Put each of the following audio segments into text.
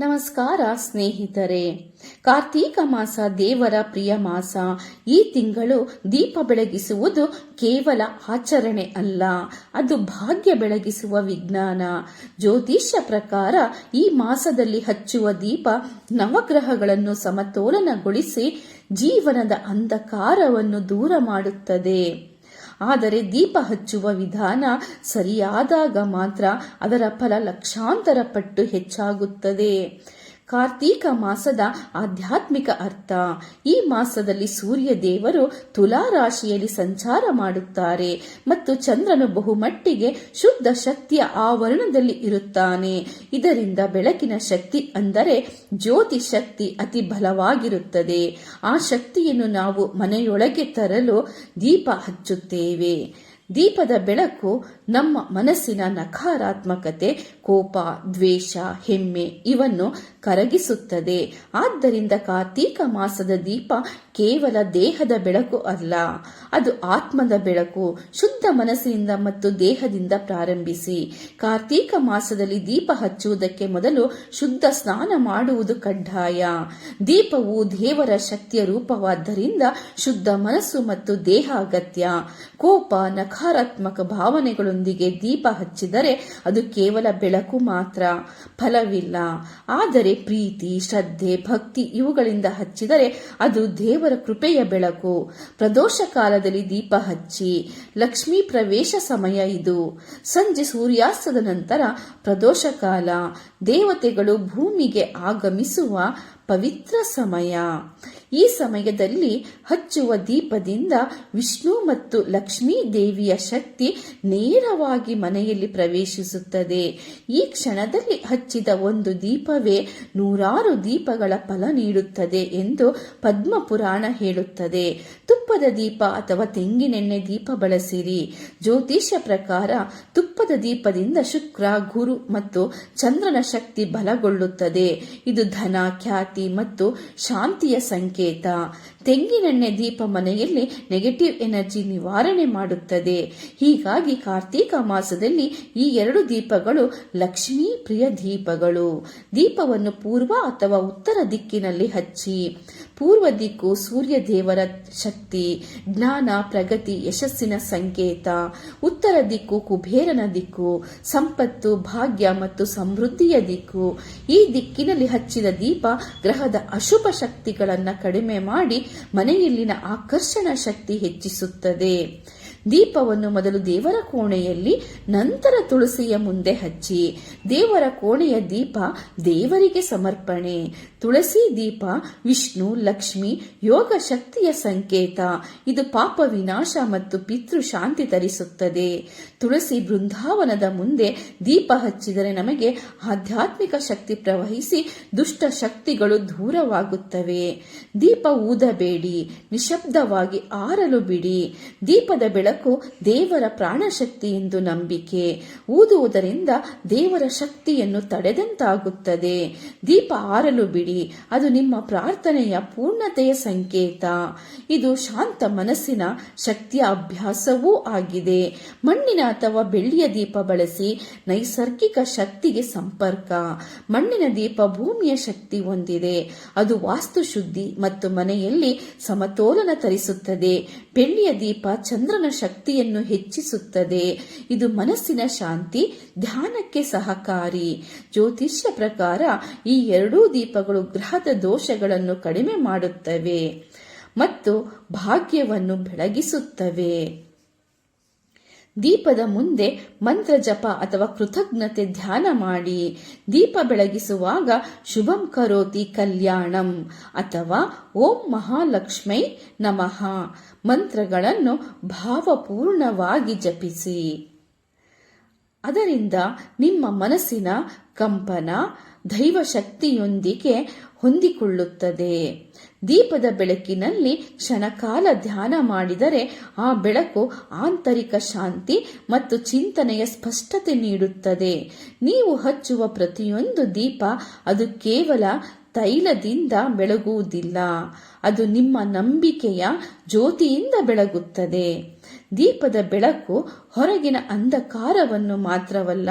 ನಮಸ್ಕಾರ ಸ್ನೇಹಿತರೆ. ಕಾರ್ತೀಕ ಮಾಸ ದೇವರ ಪ್ರಿಯ ಮಾಸ. ಈ ತಿಂಗಳು ದೀಪ ಬೆಳಗಿಸುವುದು ಕೇವಲ ಆಚರಣೆ ಅಲ್ಲ, ಅದು ಭಾಗ್ಯ ಬೆಳಗಿಸುವ ವಿಜ್ಞಾನ. ಜ್ಯೋತಿಷ್ಯ ಪ್ರಕಾರ ಈ ಮಾಸದಲ್ಲಿ ಹಚ್ಚುವ ದೀಪ ನವಗ್ರಹಗಳನ್ನು ಸಮತೋಲನಗೊಳಿಸಿ ಜೀವನದ ಅಂಧಕಾರವನ್ನು ದೂರ ಮಾಡುತ್ತದೆ. ಆದರೆ ದೀಪ ಹಚ್ಚುವ ವಿಧಾನ ಸರಿಯಾದಾಗ ಮಾತ್ರ ಅದರ ಫಲ ಲಕ್ಷಾಂತರ ಪಟ್ಟು ಹೆಚ್ಚಾಗುತ್ತದೆ. ಕಾರ್ತೀಕ ಮಾಸದ ಆಧ್ಯಾತ್ಮಿಕ ಅರ್ಥ. ಈ ಮಾಸದಲ್ಲಿ ಸೂರ್ಯ ದೇವರು ತುಲಾ ರಾಶಿಯಲ್ಲಿ ಸಂಚಾರ ಮಾಡುತ್ತಾರೆ ಮತ್ತು ಚಂದ್ರನು ಬಹುಮಟ್ಟಿಗೆ ಶುದ್ಧ ಶಕ್ತಿಯ ಆವರಣದಲ್ಲಿ ಇರುತ್ತಾನೆ. ಇದರಿಂದ ಬೆಳಕಿನ ಶಕ್ತಿ ಅಂದರೆ ಜ್ಯೋತಿ ಶಕ್ತಿ ಅತಿ ಬಲವಾಗಿರುತ್ತದೆ. ಆ ಶಕ್ತಿಯನ್ನು ನಾವು ಮನೆಯೊಳಗೆ ತರಲು ದೀಪ ಹಚ್ಚುತ್ತೇವೆ. ದೀಪದ ಬೆಳಕು ನಮ್ಮ ಮನಸ್ಸಿನ ನಕಾರಾತ್ಮಕತೆ, ಕೋಪ, ದ್ವೇಷ, ಹೆಮ್ಮೆ ಇವನ್ನು ಕರಗಿಸುತ್ತದೆ. ಆದ್ದರಿಂದ ಕಾರ್ತೀಕ ಮಾಸದ ದೀಪ ಕೇವಲ ದೇಹದ ಬೆಳಕು ಅಲ್ಲ, ಅದು ಆತ್ಮದ ಬೆಳಕು. ಶುದ್ಧ ಮನಸ್ಸಿನಿಂದ ಮತ್ತು ದೇಹದಿಂದ ಪ್ರಾರಂಭಿಸಿ. ಕಾರ್ತೀಕ ಮಾಸದಲ್ಲಿ ದೀಪ ಹಚ್ಚುವುದಕ್ಕೆ ಮೊದಲು ಶುದ್ಧ ಸ್ನಾನ ಮಾಡುವುದು ಕಡ್ಡಾಯ. ದೀಪವು ದೇವರ ಶಕ್ತಿಯ ರೂಪವಾದ್ದರಿಂದ ಶುದ್ಧ ಮನಸ್ಸು ಮತ್ತು ದೇಹ ಅಗತ್ಯ. ಕೋಪ, ನಕಾರಾತ್ಮಕ ಭಾವನೆಗಳೊಂದಿಗೆ ದೀಪ ಹಚ್ಚಿದರೆ ಅದು ಕೇವಲ ಬೆಳಕು ಮಾತ್ರ, ಫಲವಿಲ್ಲ. ಆದರೆ ಪ್ರೀತಿ, ಶ್ರದ್ಧೆ, ಭಕ್ತಿ ಇವುಗಳಿಂದ ಹಚ್ಚಿದರೆ ಅದು ದೇವರ ಕೃಪೆಯ ಬೆಳಕು. ಪ್ರದೋಷ ಕಾಲದಲ್ಲಿ ದೀಪ ಹಚ್ಚಿ, ಲಕ್ಷ್ಮೀ ಪ್ರವೇಶ ಸಮಯ ಇದು. ಸಂಜೆ ಸೂರ್ಯಾಸ್ತದ ನಂತರ ಪ್ರದೋಷ ಕಾಲ. ದೇವತೆಗಳು ಭೂಮಿಗೆ ಆಗಮಿಸುವ ಪವಿತ್ರ ಸಮಯ. ಈ ಸಮಯದಲ್ಲಿ ಹಚ್ಚುವ ದೀಪದಿಂದ ವಿಷ್ಣು ಮತ್ತು ಲಕ್ಷ್ಮೀ ದೇವಿಯ ಶಕ್ತಿ ನೇರವಾಗಿ ಮನೆಯಲ್ಲಿ ಪ್ರವೇಶಿಸುತ್ತದೆ. ಈ ಕ್ಷಣದಲ್ಲಿ ಹಚ್ಚಿದ ಒಂದು ದೀಪವೇ ನೂರಾರು ದೀಪಗಳ ಫಲ ನೀಡುತ್ತದೆ ಎಂದು ಪದ್ಮ ಪುರಾಣ ಹೇಳುತ್ತದೆ. ತುಪ್ಪದ ದೀಪ ಅಥವಾ ತೆಂಗಿನೆಣ್ಣೆ ದೀಪ ಬಳಸಿರಿ. ಜ್ಯೋತಿಷ್ಯ ಪ್ರಕಾರ ತುಪ್ಪದ ದೀಪದಿಂದ ಶುಕ್ರ, ಗುರು ಮತ್ತು ಚಂದ್ರನ ಶಕ್ತಿ ಬಲಗೊಳ್ಳುತ್ತದೆ. ಇದು ಧನ, ಖ್ಯಾತಿ ಮತ್ತು ಶಾಂತಿಯ ಸಂಕೇತ. ತೆಂಗಿನೆಣ್ಣೆ ದೀಪ ಮನೆಯಲ್ಲಿ ನೆಗೆಟಿವ್ ಎನರ್ಜಿ ನಿವಾರಣೆ ಮಾಡುತ್ತದೆ. ಹೀಗಾಗಿ ಕಾರ್ತೀಕ ಮಾಸದಲ್ಲಿ ಈ ಎರಡು ದೀಪಗಳು ಲಕ್ಷ್ಮೀ ಪ್ರಿಯ ದೀಪಗಳು. ದೀಪವನ್ನು ಪೂರ್ವ ಅಥವಾ ಉತ್ತರ ದಿಕ್ಕಿನಲ್ಲಿ ಹಚ್ಚಿ, ಪೂರ್ವ ದಿಕ್ಕು ಸೂರ್ಯ ದೇವರ ಶಕ್ತಿ, ಜ್ಞಾನ, ಪ್ರಗತಿ, ಯಶಸ್ಸಿನ ಸಂಕೇತ, ಉತ್ತರ ದಿಕ್ಕು ಕುಬೇರನ ದಿಕ್ಕು, ಸಂಪತ್ತು, ಭಾಗ್ಯ ಮತ್ತು ಸಮೃದ್ಧಿಯ ದಿಕ್ಕು. ಈ ದಿಕ್ಕಿನಲ್ಲಿ ಹಚ್ಚಿದ ದೀಪ ಗ್ರಹದ ಅಶುಭ ಶಕ್ತಿಗಳನ್ನು ಕಡಿಮೆ ಮಾಡಿ ಮನೆಯಲ್ಲಿನ ಆಕರ್ಷಣ ಶಕ್ತಿ ಹೆಚ್ಚಿಸುತ್ತದೆ. ದೀಪವನ್ನು ಮೊದಲು ದೇವರ ಕೋಣೆಯಲ್ಲಿ, ನಂತರ ತುಳಸಿಯ ಮುಂದೆ ಹಚ್ಚಿ, ದೇವರ ಕೋಣೆಯ ದೀಪ ದೇವರಿಗೆ ಸಮರ್ಪಣೆ. ತುಳಸಿ ದೀಪ, ವಿಷ್ಣು, ಲಕ್ಷ್ಮಿ, ಯೋಗ ಶಕ್ತಿಯ ಸಂಕೇತ. ಇದು ಪಾಪ ವಿನಾಶ ಮತ್ತು ಪಿತೃ ಶಾಂತಿ ತರಿಸುತ್ತದೆ. ತುಳಸಿ ಬೃಂದಾವನದ ಮುಂದೆ ದೀಪ ಹಚ್ಚಿದರೆ ನಮಗೆ ಆಧ್ಯಾತ್ಮಿಕ ಶಕ್ತಿ ಪ್ರವಹಿಸಿ ದುಷ್ಟ ಶಕ್ತಿಗಳು ದೂರವಾಗುತ್ತವೆ. ದೀಪ ಊದಬೇಡಿ, ನಿಶಬ್ದವಾಗಿ ಆರಲು ಬಿಡಿ. ದೀಪದ ಬೆಳಕು ದೇವರ ಪ್ರಾಣಶಕ್ತಿ ಎಂದು ನಂಬಿಕೆ. ಊದುವುದರಿಂದ ದೇವರ ಶಕ್ತಿಯನ್ನು ತಡೆದಂತಾಗುತ್ತದೆ. ದೀಪ ಆರಲು ಬಿಡಿ. ಅದು ನಿಮ್ಮ ಪ್ರಾರ್ಥನೆಯ ಪೂರ್ಣತೆಯ ಸಂಕೇತ. ಇದು ಶಾಂತ ಮನಸ್ಸಿನ ಶಕ್ತಿಯ ಅಭ್ಯಾಸವೂ ಆಗಿದೆ. ಮಣ್ಣಿನ ಅಥವಾ ಬೆಳ್ಳಿಯ ದೀಪ ಬಳಸಿ ನೈಸರ್ಗಿಕ ಶಕ್ತಿಗೆ ಸಂಪರ್ಕ. ಮಣ್ಣಿನ ದೀಪ ಭೂಮಿಯ ಶಕ್ತಿ ಹೊಂದಿದೆ. ಅದು ವಾಸ್ತುಶುದ್ಧಿ ಮತ್ತು ಮನೆಯಲ್ಲಿ ಸಮತೋಲನ ತರಿಸುತ್ತದೆ. ಬೆಳ್ಳಿಯ ದೀಪ ಚಂದ್ರನ ಶಕ್ತಿಯನ್ನು ಹೆಚ್ಚಿಸುತ್ತದೆ. ಇದು ಮನಸ್ಸಿನ ಶಾಂತಿ, ಧ್ಯಾನಕ್ಕೆ ಸಹಕಾರಿ. ಜ್ಯೋತಿಷ್ಯ ಪ್ರಕಾರ ಈ ಎರಡೂ ದೀಪಗಳು ಗ್ರಹದ ದೋಷಗಳನ್ನು ಕಡಿಮೆ ಮಾಡುತ್ತವೆ ಮತ್ತು ಭಾಗ್ಯವನ್ನು ಬೆಳಗಿಸುತ್ತವೆ. ದೀಪದ ಮುಂದೆ ಮಂತ್ರ ಜಪ ಅಥವಾ ಕೃತಜ್ಞತೆ ಧ್ಯಾನ ಮಾಡಿ. ದೀಪ ಬೆಳಗಿಸುವಾಗ ಶುಭಂ ಕರೋತಿ ಕಲ್ಯಾಣಂ ಅಥವಾ ಓಂ ಮಹಾಲಕ್ಷ್ಮೈ ನಮಃ ಮಂತ್ರಗಳನ್ನು ಭಾವಪೂರ್ಣವಾಗಿ ಜಪಿಸಿ. ಅದರಿಂದ ನಿಮ್ಮ ಮನಸ್ಸಿನ ಕಂಪನ ದೈವ ಶಕ್ತಿಯೊಂದಿಗೆ ಹೊಂದಿಕೊಳ್ಳುತ್ತದೆ. ದೀಪದ ಬೆಳಕಿನಲ್ಲಿ ಕ್ಷಣಕಾಲ ಧ್ಯಾನ ಮಾಡಿದರೆ ಆ ಬೆಳಕು ಆಂತರಿಕ ಶಾಂತಿ ಮತ್ತು ಚಿಂತನೆಯ ಸ್ಪಷ್ಟತೆ ನೀಡುತ್ತದೆ. ನೀವು ಹಚ್ಚುವ ಪ್ರತಿಯೊಂದು ದೀಪ ಅದು ಕೇವಲ ತೈಲದಿಂದ ಬೆಳಗುವುದಿಲ್ಲ. ಅದು ನಿಮ್ಮ ನಂಬಿಕೆಯ ಜ್ಯೋತಿಯಿಂದ ಬೆಳಗುತ್ತದೆ. ದೀಪದ ಬೆಳಕು ಹೊರಗಿನ ಅಂಧಕಾರವನ್ನು ಮಾತ್ರವಲ್ಲ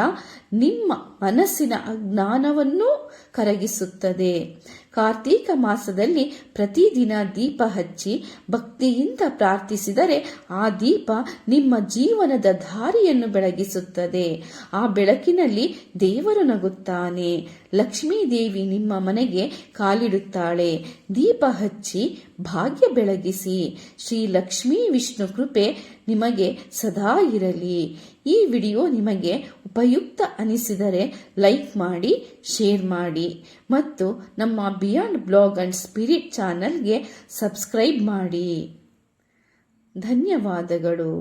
ನಿಮ್ಮ ಮನಸ್ಸಿನ ಅಜ್ಞಾನವನ್ನೂ ಕರಗಿಸುತ್ತದೆ. ಕಾರ್ತೀಕ ಮಾಸದಲ್ಲಿ ಪ್ರತಿದಿನ ದೀಪ ಹಚ್ಚಿ ಭಕ್ತಿಯಿಂದ ಪ್ರಾರ್ಥಿಸಿದರೆ ಆ ದೀಪ ನಿಮ್ಮ ಜೀವನದ ದಾರಿಯನ್ನು ಬೆಳಗಿಸುತ್ತದೆ. ಆ ಬೆಳಕಿನಲ್ಲಿ ದೇವರು ನಗುತ್ತಾನೆ. ಲಕ್ಷ್ಮೀ ದೇವಿ ನಿಮ್ಮ ಮನೆಗೆ ಕಾಲಿಡುತ್ತಾಳೆ. ದೀಪ ಹಚ್ಚಿ ಭಾಗ್ಯ ಬೆಳಗಿಸಿ. ಶ್ರೀ ಲಕ್ಷ್ಮೀ ವಿಷ್ಣು ಕೃಪೆ ನಿಮಗೆ ಸದಾ ಇರಲಿ. ಈ ವಿಡಿಯೋ ನಿಮಗೆ ಉಪಯುಕ್ತ ಅನಿಸಿದರೆ ಲೈಕ್ ಮಾಡಿ, ಶೇರ್ ಮಾಡಿ ಮತ್ತು ನಮ್ಮ ಬಿಯಾಂಡ್ ಬ್ಲಾಗ್ ಅಂಡ್ ಸ್ಪಿರಿಟ್ ಚಾನಲ್ಗೆ ಸಬ್ಸ್ಕ್ರೈಬ್ ಮಾಡಿ. ಧನ್ಯವಾದಗಳು.